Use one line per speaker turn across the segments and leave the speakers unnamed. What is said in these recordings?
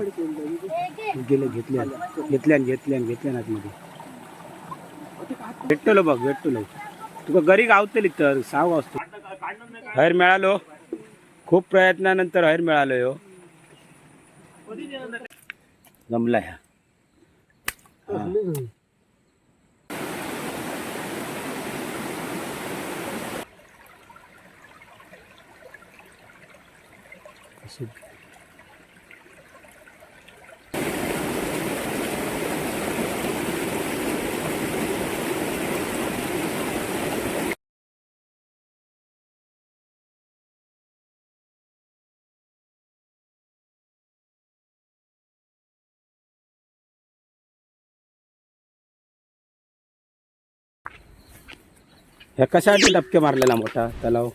गेले घेतल्या घेतल्यान घेतल्यान घेतल्यान आतमध्ये. भेटतलो बघ भेटतलो. तुका घरी गावतली तर साव असतो. हयर मिळालो. खूप प्रयत्नानंतर हयर मिळालो हो जमला ह्या. असं. ह्या कशासाठी डबके मारलेला मोठा? तलाव?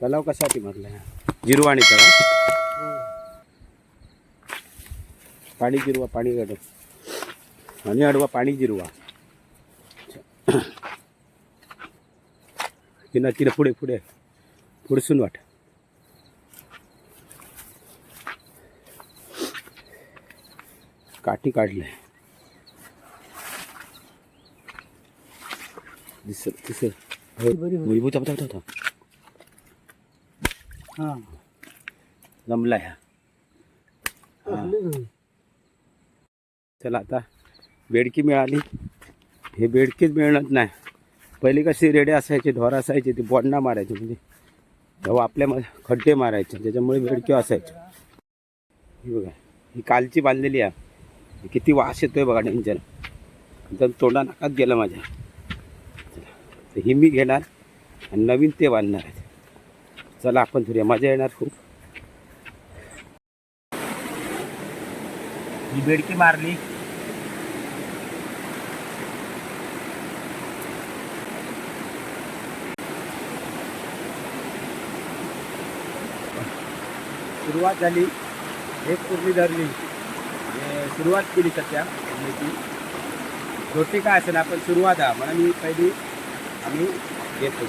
तलाव कशासाठी मारला जिरवाणी तलाव? पाणी जिरवा पाणी अडव पाणी अडवा पाणी जिरवा. तिनं तिला पुढे पुढे. पुढसून वाट. काठी काढले. दिसत दिसत भुईभूत होता. होता
हा.
जमला ह्या. हा. चला आता बेडकी मिळाली. हे बेडकीच मिळणार नाही. पहिली कशी रेडे असायचे ढोर असायचे ते बोडणा मारायचे म्हणजे. तेव्हा आपल्या खड्डे मारायचे त्याच्यामुळे बेडकी असायचे. ही बघा ही कालची बांधलेली आहे. किती वास येतोय बघा डेंजर एकदम तोंडा नाकात गेलं माझ्या. तर मी घेणार आणि नवीन ते बांधणार आहेत. चला आपण थोडी मजा येणार खूप. ही बेडकी मारली. सुरुवात झाली. एक पूर्णी धरली. सुरुवात केली सध्या. म्हणजे धरण्याची रोटी काय असेल आपण सुरुवात आहे. म्हणून मी पहिली आम्ही घेतो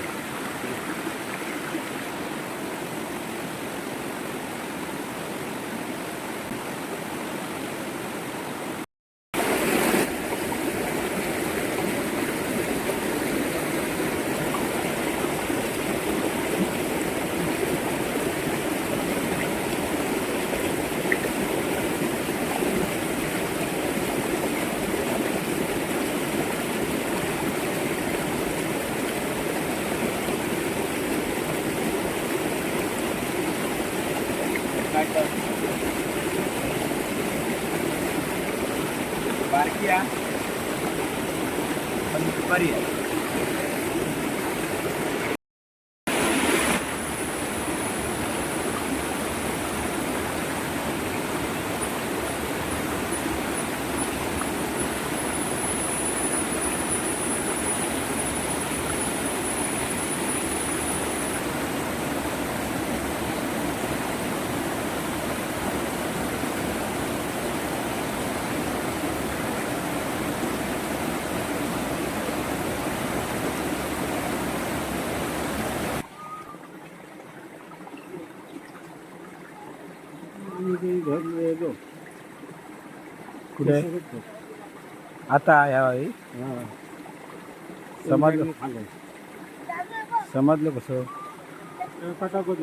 बारकी आहे पण बरी आहे कुठे आता यावेळी समजलं? समजलं कसं?
पटापट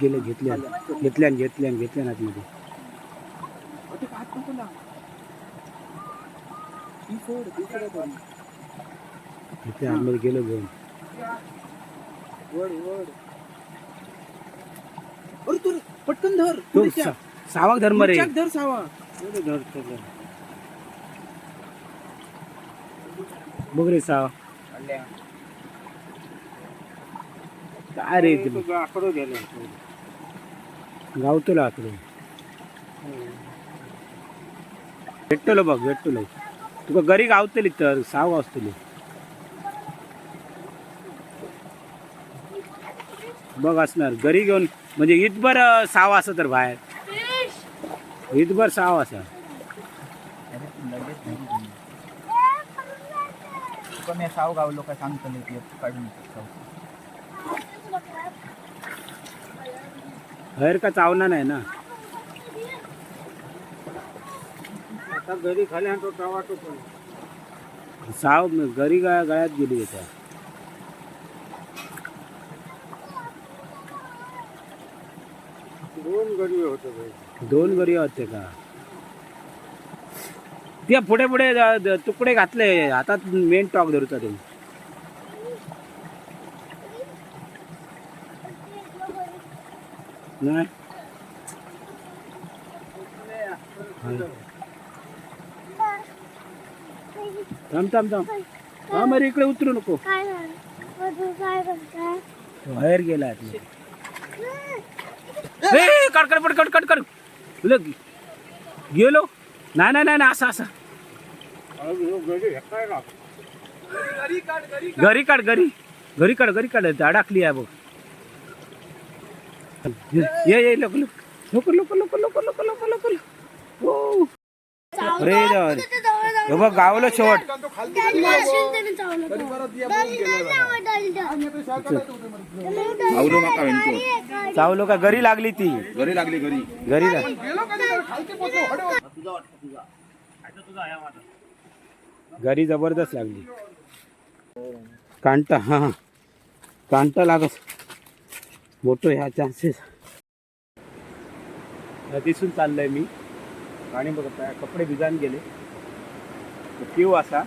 गेले घेतल्या. घेतल्या घेतल्या घेतल्या आतमध्ये. घेतल्या आतमध्ये गेलो घेऊन.
पटकन धर
तो सा- सावक धर्म रे.
धर सावा
बघ रे साव काय रे ते
आकडो गेलो
गावतो आकडे. भेटतलो बघ भेटतलो. तुका गरी गावतली तर साव गावतली बघ असणार गरी घेऊन म्हणजे ईदभर अं, साव असं तर बाहेर. ईदभर साव असा
तुका मी साव गावलो काय सांगतले ते काढून
बाहेर का चावना नाही ना?
आता घरी खाली आणतो टवाटो पण.
साव गरी गा गळ्यात गेली होत्या
दोन गडी होते भाई
दोन गरी होते का? त्या पुढे पुढे तुकडे घातले. हातात मेन टॉक धरूचा ते. नाही थांब थांब थांब हा मरे इकडे उतरू नको
काय झालं मधू काय करताय
बाहेर गेला आतमध्ये. ए, कट कट पट कट कट कट तुला गेलो नाही नाही नाही असं असं
काय ना
घरी काढ घरी घरी काढ घरी काढ अडकली आहे बघ ये ये लवकर लवकर लवकर लवकर लवकर लवकर लवकर लवकर. हो. अरे. हे बघ गावलं शेवट. चावलो का? घरी लागली ती.
घरी लागली घरी.
घरी लाग घरी जबरदस्त लागली. कांटा हा हा. कांटा लागत. मोठं ह्या चान्सेस नदीसून चाललंय मी. आणि बघत आहे, कपडे भिजान गेले. क्यू असा.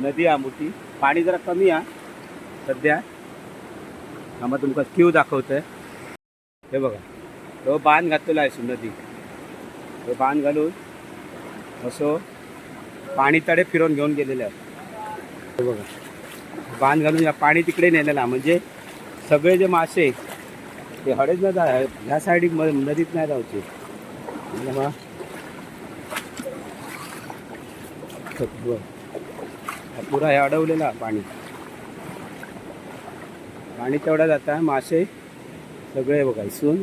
नदी हा मोठी. पाणी जरा कमी हा सध्या. आम्हा तुमका किव दाखवतोय. हे बघा. तो बांध घातलेला आहे सु नदी तो बांध घालून असो पाणी तडे फिरवून घेऊन गेलेले आहे हे बघा. बांध घालून या पाणी तिकडे नेलेला म्हणजे सगळे जे मासे ते हळेच न जा ह्या साईड नदीत नाही जाऊचे. म्हणजे पुरा हे अडवलेला पाणी. पाणी तेवढा जाता मासे सगळे बघा इसून.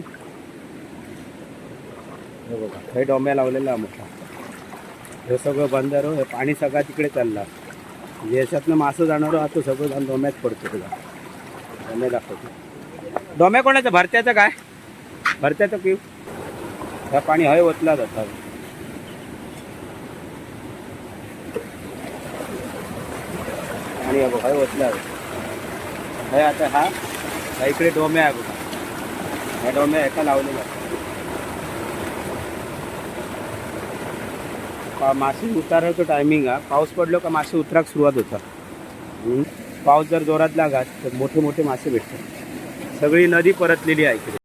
हे बघा हे डोम्या लावलेला मोठा. हे सगळं बंदर हे पाणी सगळा तिकडे चालला. म्हणजे याच्यातनं मासं जाणार आता सगळं जाऊन डोम्यात पडतो तुला डोम्या दाखवतो. डोम्या कोणाचं? भरत्याचं काय? भरत्याचं की ह्या पाणी हय ओतला जातात आणि हय ओतला हे आता हा इकडे डोम्या आहे बघा. ह्या डोम्या एका लावलेला मासे उतारायचं टायमिंग आहे पाऊस पडलो का मासे उतराक सुरुवात होता. पाऊस जर जोरात लागात तर मोठे मोठे मासे भेटतात. सगळी नदी परतलेली आहे इकडे.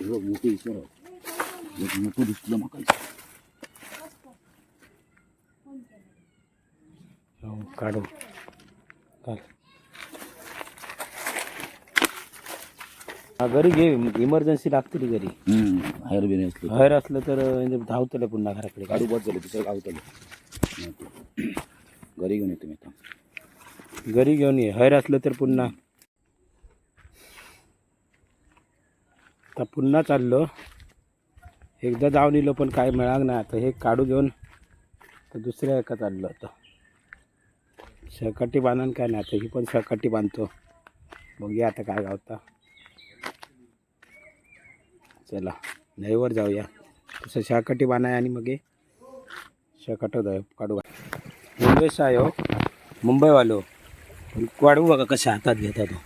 मोठे ईश्वर मोठं दिसलं माका
हो, काढू. हा, घरी घे इमर्जन्सी लागते ती घरी.
बाहेर बिने असलं.
बाहेर असलं तर म्हणजे धावतलं पुन्हा घराकडे.
गाडू बस झालं दुसरं गावतलं घरी घेऊन येतो मी आता.
घरी घेऊन ये. हैर असलं तर पुन्हा. आता पुन्हा चाललो. एकदा जाऊन येलो पण काय मिळालं नाही. आता हे काढू घेऊन तर दुसऱ्या एका चाललो आता. सहकाटी बांधून काय नाही आता ही पण सहकाटी बांधतो. बघूया आता काय गावता. चला. नईवर जाऊया. तसं शाकाटी बांधाय आणि मग हे शाकाट काढू मुंबईस आहे हो मुंबईवालो वाढवू बघा कशा हातात घेता तो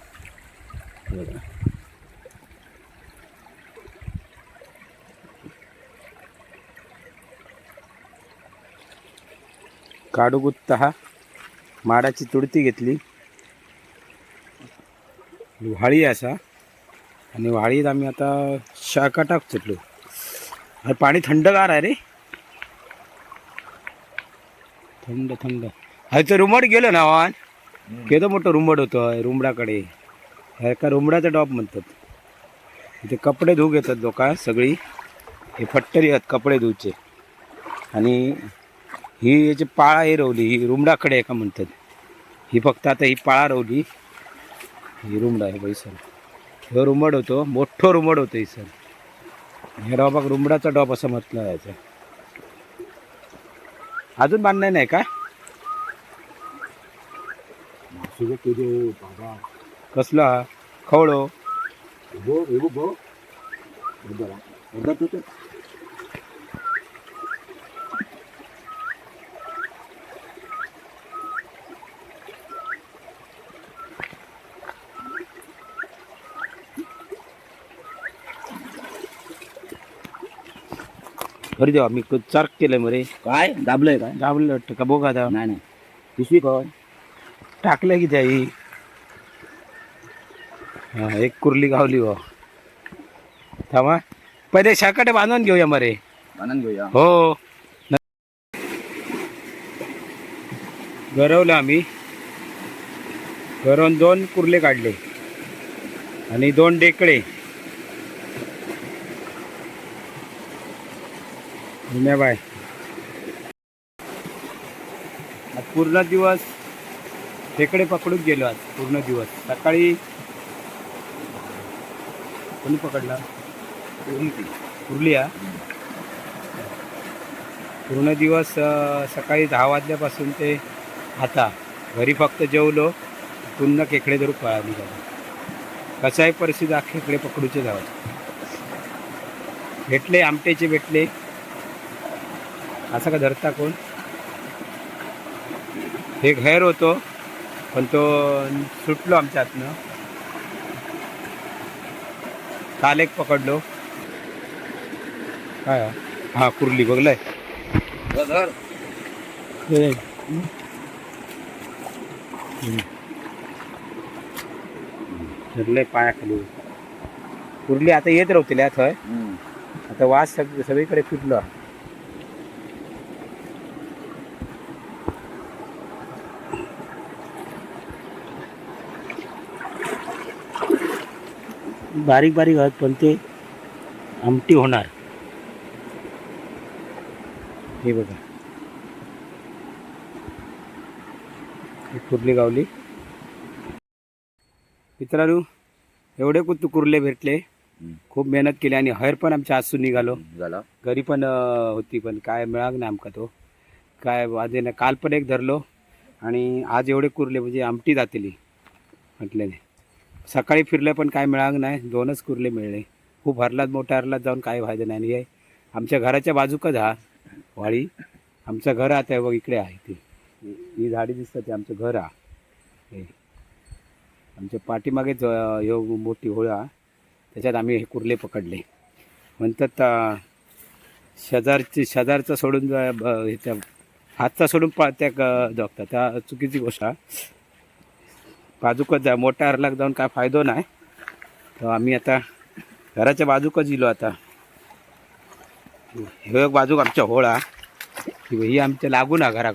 काढू गुत्त हा माडाची तुडती घेतली. व्हाळी असा. आणि व्हाळीत आम्ही आता शाखा टाक चटलो अरे पाणी थंडगार आहे रे. थंड थंड. हायचं रुमड गेलो ना वान केदो मोठं रुमड होतं रुमडाकडे. ह्या एका रुमडाचा डॉप म्हणतात. इथे कपडे धुवू घेतात लोक सगळी. हे फट्टरी आहेत कपडे धुवचे. आणि ही याची पाळा हे रवली ही रुमडाकडे आहे का म्हणतात. ही फक्त आता ही पाळा रवली. ही रुमडा आहे बाई सर. ह्यो रुमड होतो मोठं रुमड होतं ही सर. ह्या डॉबाक रुमडाचा डॉब असं म्हटलं जायचं. अजून बांधणार नाही का? कसला? खवळो? अरे देवा मी चार्क केलंय मरे.
काय? दाबलंय काय?
दाबलं वाटतं का? बघा आता.
नाही नाही. पिशवी काय
टाकलं की त्याही. हा एक कुर्ली गावली हो थांबा. पहिले शाकाटे बांधून घेऊया मरे.
आनंद घेऊया.
हो. गरवलं आम्ही. गरवून दोन कुर्ले काढले. आणि दोन डेकडे बाय आज पूर्ण दिवस खेकडे पकडून गेलो आज पूर्ण दिवस. सकाळी कोणी पकडला? उरली पूर्ण दिवस सकाळी दहा वाजल्यापासून ते आता. घरी फक्त जेवलो पुन्हा खेकडे धरून पळाली जातो कसाही परिस्थिती खेकडे पकडूचे जावं. भेटले आमटेचे भेटले. असं का धरता कोण? हे गैर होतो पण तो सुटलो आमच्या हातनं काल एक पकडलो. काय हा? हा कुर्ली बघलाय.
धर
धरलंय पायाखाली. कुर्ली आता येत राहतील थंय. आता वास सग सगळीकडे फिरलो. बारीक बारीक आहेत पण ते आमटी होणार. हे बघा. कुर्ली गावली. मित्रांनो एवढे कुतू कुर्ले भेटले. खूप मेहनत केली आणि हयर पण आमच्या आसून निघालो.
झाला.
घरी पण होती पण काय मिळाग नाही आमका तो. काय वाजे काल पण एक धरलो. आणि आज एवढे कुर्ले म्हणजे आमटी जातली. म्हटल्याने. सकाळी फिरलं पण काय मिळालं नाही. दोनच कुर्ले मिळले. खूप हरलात मोठ्या हरलात जाऊन काय फायदा नाही. आणि हे आमच्या घराच्या बाजूकच हा वाळी आमचं घर आता हे बघ इकडे आहे ती. ही झाडी दिसतात ते आमचं घर हा. हे. आमच्या पाठीमागेच ज ह्यो मोठी होळा. त्याच्यात आम्ही हे कुर्ले पकडले. म्हणतात शेजारची शेजारचं सोडून ब- हे त्या हातचा सोडून पा त्या क- जगतात. त्या चुकीची गोष्ट बाजूकच जा. मोठ्या हरलाक जाऊन काय फायदो नाही तर आम्ही आता घराच्या बाजूकच गेलो आता. ह्यो एक बाजूक आमच्या होळा. ही ही आमच्या लागून आहे घराक.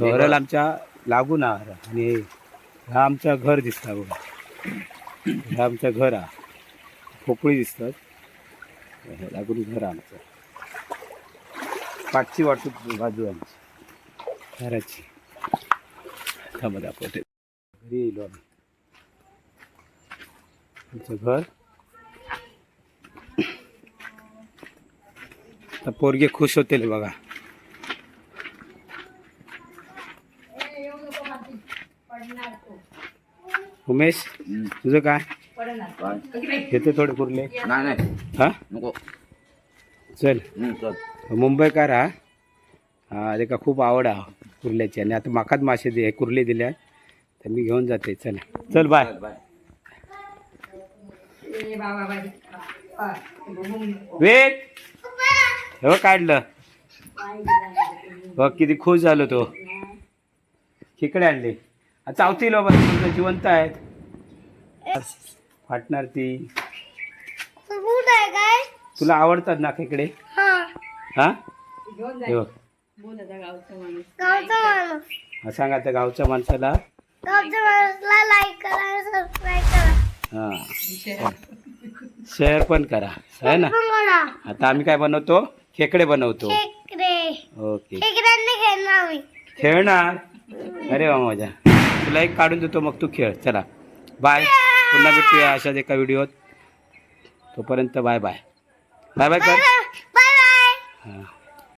हरल आमच्या लागून हा. घरा. आणि हा आमचं घर दिसता बघा. हे आमचं घर हा. खोपळी दिसतात. हे लागून घर आहे आमचं. पाठची वाटू बाजू आमची. घराची. थांबा दाखवते. घरी येलो आम्ही. आमचं घर? तर पोरगे खुश होतील बघा. उमेश तुझं काय? घेते थोडे कुर्ले.
नाही नाही.
हा?
नको.
चल.
हम्म, चल.
मुंबईकर हा हा त्याका खूप आवड हा कुर्ल्याची. आणि आता माकाच मासे दे कुर्ले दिल्या तर मी घेऊन जाते चला. चल बाय.
बाय.
वेट हे बघ काढलं. बघ किती खुश झालो तो. खेकडे आणले. चावतील बाबा तुमचं जिवंत आहेत. फाटणार ती.
कुठं आहे काय?
तुला आवडतात ना खेकडे?
हा.
हा? हे बघ.
गावचा माणूस.
हा, सांग माणसाला
गावच्या माणूसला. लाईक करा सबस्क्राईब
हां. शेअर पण करा आहे ना? आता आम्ही काय बनवतो? खेकडे बनवतो. ओके खेळणार अरे वा मजा. तुला एक काढून देतो मग तू खेळ. चला. बाय पुन्हा भेटूया अशाच एका व्हिडिओत तोपर्यंत बाय बाय बाय बाय कर
बाय बाय
हां.